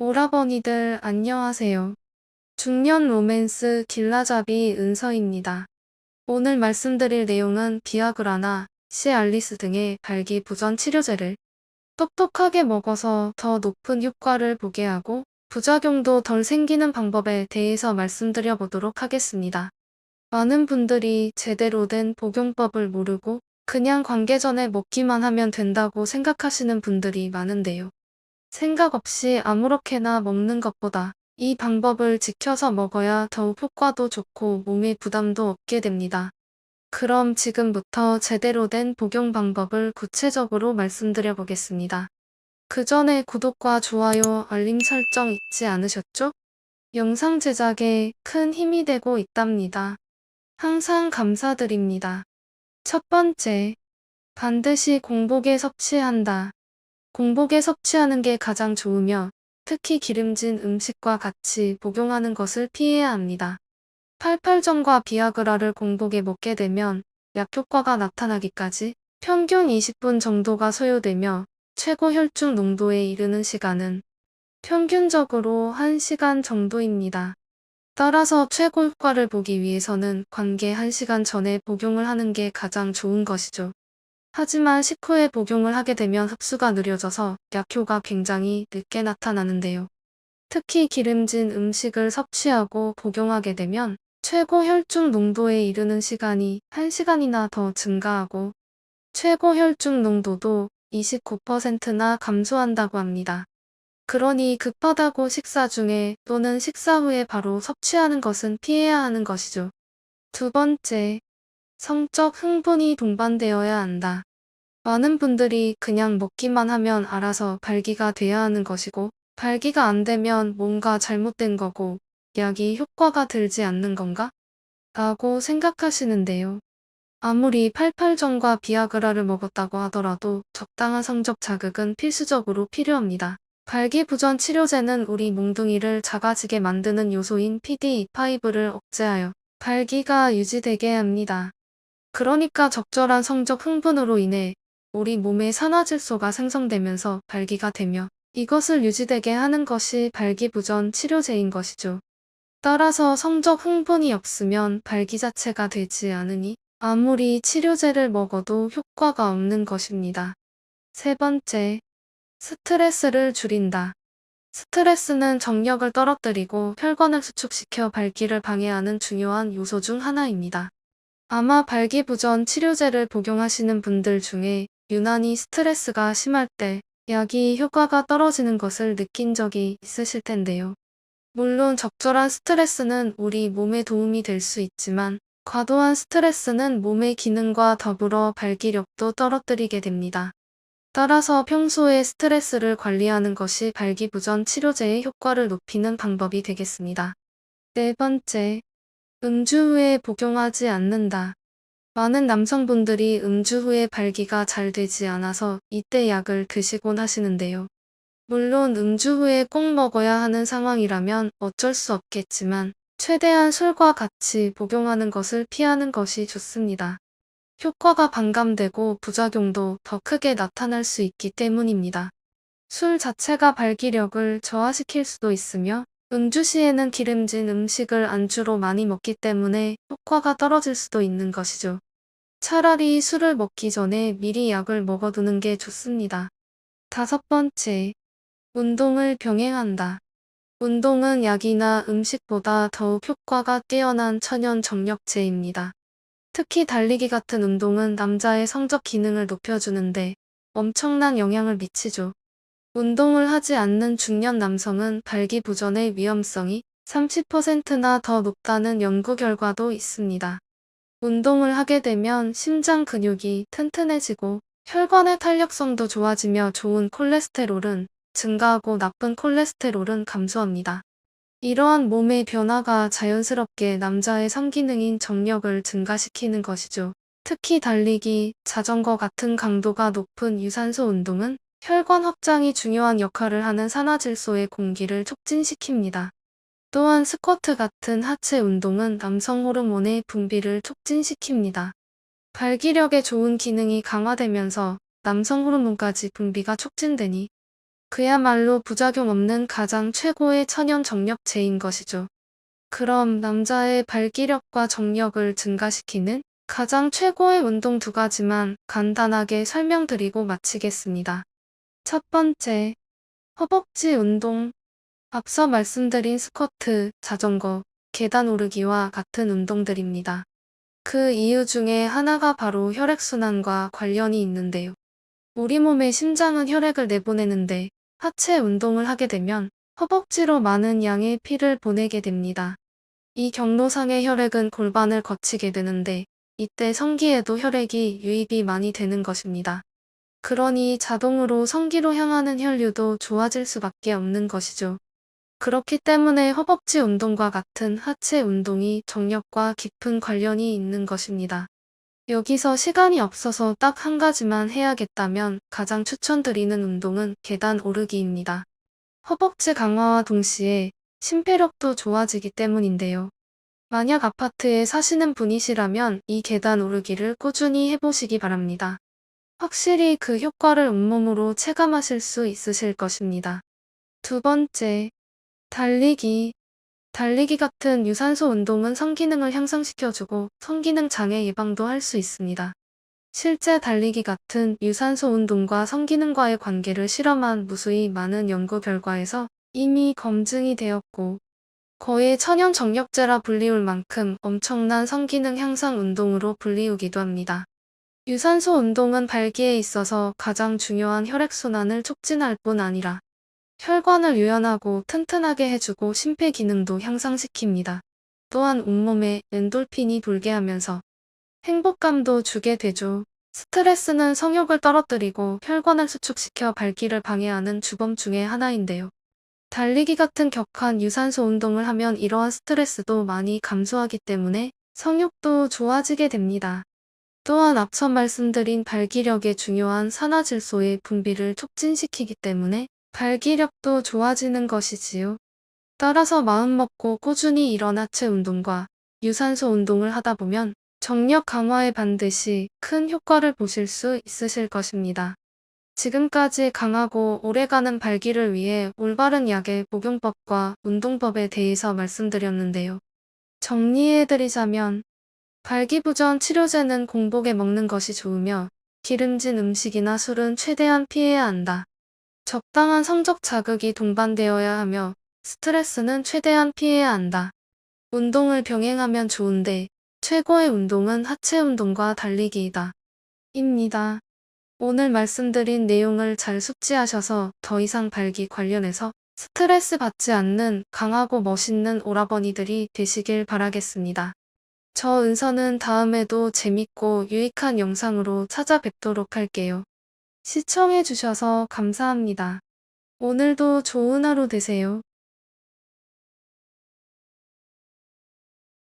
오라버니들 안녕하세요. 중년 로맨스 길라잡이 은서입니다. 오늘 말씀드릴 내용은 비아그라나 시알리스 등의 발기부전 치료제를 똑똑하게 먹어서 더 높은 효과를 보게 하고 부작용도 덜 생기는 방법에 대해서 말씀드려 보도록 하겠습니다. 많은 분들이 제대로 된 복용법을 모르고 그냥 관계 전에 먹기만 하면 된다고 생각하시는 분들이 많은데요. 생각 없이 아무렇게나 먹는 것보다 이 방법을 지켜서 먹어야 더욱 효과도 좋고 몸에 부담도 없게 됩니다. 그럼 지금부터 제대로 된 복용 방법을 구체적으로 말씀드려 보겠습니다. 그 전에 구독과 좋아요, 알림 설정 잊지 않으셨죠? 영상 제작에 큰 힘이 되고 있답니다. 항상 감사드립니다. 첫 번째, 반드시 공복에 섭취한다. 공복에 섭취하는 게 가장 좋으며 특히 기름진 음식과 같이 복용하는 것을 피해야 합니다. 88전과 비아그라를 공복에 먹게 되면 약효과가 나타나기까지 평균 20분 정도가 소요되며 최고 혈중 농도에 이르는 시간은 평균적으로 1시간 정도입니다. 따라서 최고 효과를 보기 위해서는 관계 1시간 전에 복용을 하는 게 가장 좋은 것이죠. 하지만 식후에 복용을 하게 되면 흡수가 느려져서 약효가 굉장히 늦게 나타나는데요. 특히 기름진 음식을 섭취하고 복용하게 되면 최고 혈중 농도에 이르는 시간이 1시간이나 더 증가하고 최고 혈중 농도도 29%나 감소한다고 합니다. 그러니 급하다고 식사 중에 또는 식사 후에 바로 섭취하는 것은 피해야 하는 것이죠. 두 번째, 성적 흥분이 동반되어야 한다. 많은 분들이 그냥 먹기만 하면 알아서 발기가 돼야 하는 것이고, 발기가 안 되면 뭔가 잘못된 거고, 약이 효과가 들지 않는 건가? 라고 생각하시는데요. 아무리 88전과 비아그라를 먹었다고 하더라도 적당한 성적 자극은 필수적으로 필요합니다. 발기부전 치료제는 우리 몽둥이를 작아지게 만드는 요소인 PD-E5를 억제하여 발기가 유지되게 합니다. 그러니까 적절한 성적 흥분으로 인해 우리 몸에 산화질소가 생성되면서 발기가 되며 이것을 유지되게 하는 것이 발기부전 치료제인 것이죠. 따라서 성적 흥분이 없으면 발기 자체가 되지 않으니 아무리 치료제를 먹어도 효과가 없는 것입니다. 세 번째, 스트레스를 줄인다. 스트레스는 정력을 떨어뜨리고 혈관을 수축시켜 발기를 방해하는 중요한 요소 중 하나입니다. 아마 발기부전 치료제를 복용하시는 분들 중에 유난히 스트레스가 심할 때 약이 효과가 떨어지는 것을 느낀 적이 있으실 텐데요. 물론 적절한 스트레스는 우리 몸에 도움이 될 수 있지만 과도한 스트레스는 몸의 기능과 더불어 발기력도 떨어뜨리게 됩니다. 따라서 평소에 스트레스를 관리하는 것이 발기부전 치료제의 효과를 높이는 방법이 되겠습니다. 네 번째, 음주 후에 복용하지 않는다. 많은 남성분들이 음주 후에 발기가 잘 되지 않아서 이때 약을 드시곤 하시는데요. 물론 음주 후에 꼭 먹어야 하는 상황이라면 어쩔 수 없겠지만 최대한 술과 같이 복용하는 것을 피하는 것이 좋습니다. 효과가 반감되고 부작용도 더 크게 나타날 수 있기 때문입니다. 술 자체가 발기력을 저하시킬 수도 있으며 음주 시에는 기름진 음식을 안주로 많이 먹기 때문에 효과가 떨어질 수도 있는 것이죠. 차라리 술을 먹기 전에 미리 약을 먹어두는 게 좋습니다. 다섯 번째, 운동을 병행한다. 운동은 약이나 음식보다 더욱 효과가 뛰어난 천연 정력제입니다. 특히 달리기 같은 운동은 남자의 성적 기능을 높여주는데 엄청난 영향을 미치죠. 운동을 하지 않는 중년 남성은 발기부전의 위험성이 30%나 더 높다는 연구 결과도 있습니다. 운동을 하게 되면 심장 근육이 튼튼해지고 혈관의 탄력성도 좋아지며 좋은 콜레스테롤은 증가하고 나쁜 콜레스테롤은 감소합니다. 이러한 몸의 변화가 자연스럽게 남자의 성기능인 정력을 증가시키는 것이죠. 특히 달리기, 자전거 같은 강도가 높은 유산소 운동은 혈관 확장이 중요한 역할을 하는 산화질소의 공기를 촉진시킵니다. 또한 스쿼트 같은 하체 운동은 남성 호르몬의 분비를 촉진시킵니다. 발기력에 좋은 기능이 강화되면서 남성 호르몬까지 분비가 촉진되니 그야말로 부작용 없는 가장 최고의 천연 정력제인 것이죠. 그럼 남자의 발기력과 정력을 증가시키는 가장 최고의 운동 두 가지만 간단하게 설명드리고 마치겠습니다. 첫 번째, 허벅지 운동. 앞서 말씀드린 스쿼트, 자전거, 계단 오르기와 같은 운동들입니다. 그 이유 중에 하나가 바로 혈액순환과 관련이 있는데요. 우리 몸의 심장은 혈액을 내보내는데 하체 운동을 하게 되면 허벅지로 많은 양의 피를 보내게 됩니다. 이 경로상의 혈액은 골반을 거치게 되는데 이때 성기에도 혈액이 유입이 많이 되는 것입니다. 그러니 자동으로 성기로 향하는 혈류도 좋아질 수밖에 없는 것이죠. 그렇기 때문에 허벅지 운동과 같은 하체 운동이 정력과 깊은 관련이 있는 것입니다. 여기서 시간이 없어서 딱 한 가지만 해야겠다면 가장 추천드리는 운동은 계단 오르기입니다. 허벅지 강화와 동시에 심폐력도 좋아지기 때문인데요. 만약 아파트에 사시는 분이시라면 이 계단 오르기를 꾸준히 해보시기 바랍니다. 확실히 그 효과를 온몸으로 체감하실 수 있으실 것입니다. 두 번째, 달리기. 달리기 같은 유산소 운동은 성기능을 향상시켜주고 성기능 장애 예방도 할 수 있습니다. 실제 달리기 같은 유산소 운동과 성기능과의 관계를 실험한 무수히 많은 연구 결과에서 이미 검증이 되었고 거의 천연 정력제라 불리울 만큼 엄청난 성기능 향상 운동으로 불리우기도 합니다. 유산소 운동은 발기에 있어서 가장 중요한 혈액순환을 촉진할 뿐 아니라 혈관을 유연하고 튼튼하게 해주고 심폐 기능도 향상시킵니다. 또한 온몸에 엔돌핀이 돌게 하면서 행복감도 주게 되죠. 스트레스는 성욕을 떨어뜨리고 혈관을 수축시켜 발기를 방해하는 주범 중의 하나인데요. 달리기 같은 격한 유산소 운동을 하면 이러한 스트레스도 많이 감소하기 때문에 성욕도 좋아지게 됩니다. 또한 앞서 말씀드린 발기력에 중요한 산화질소의 분비를 촉진시키기 때문에 발기력도 좋아지는 것이지요. 따라서 마음먹고 꾸준히 이런 하체 운동과 유산소 운동을 하다 보면 정력 강화에 반드시 큰 효과를 보실 수 있으실 것입니다. 지금까지 강하고 오래가는 발기를 위해 올바른 약의 복용법과 운동법에 대해서 말씀드렸는데요. 정리해드리자면 발기부전 치료제는 공복에 먹는 것이 좋으며 기름진 음식이나 술은 최대한 피해야 한다. 적당한 성적 자극이 동반되어야 하며 스트레스는 최대한 피해야 한다. 운동을 병행하면 좋은데 최고의 운동은 하체 운동과 달리기이다. 입니다. 오늘 말씀드린 내용을 잘 숙지하셔서 더 이상 발기 관련해서 스트레스 받지 않는 강하고 멋있는 오라버니들이 되시길 바라겠습니다. 저 은서는 다음에도 재밌고 유익한 영상으로 찾아뵙도록 할게요. 시청해주셔서 감사합니다. 오늘도 좋은 하루 되세요.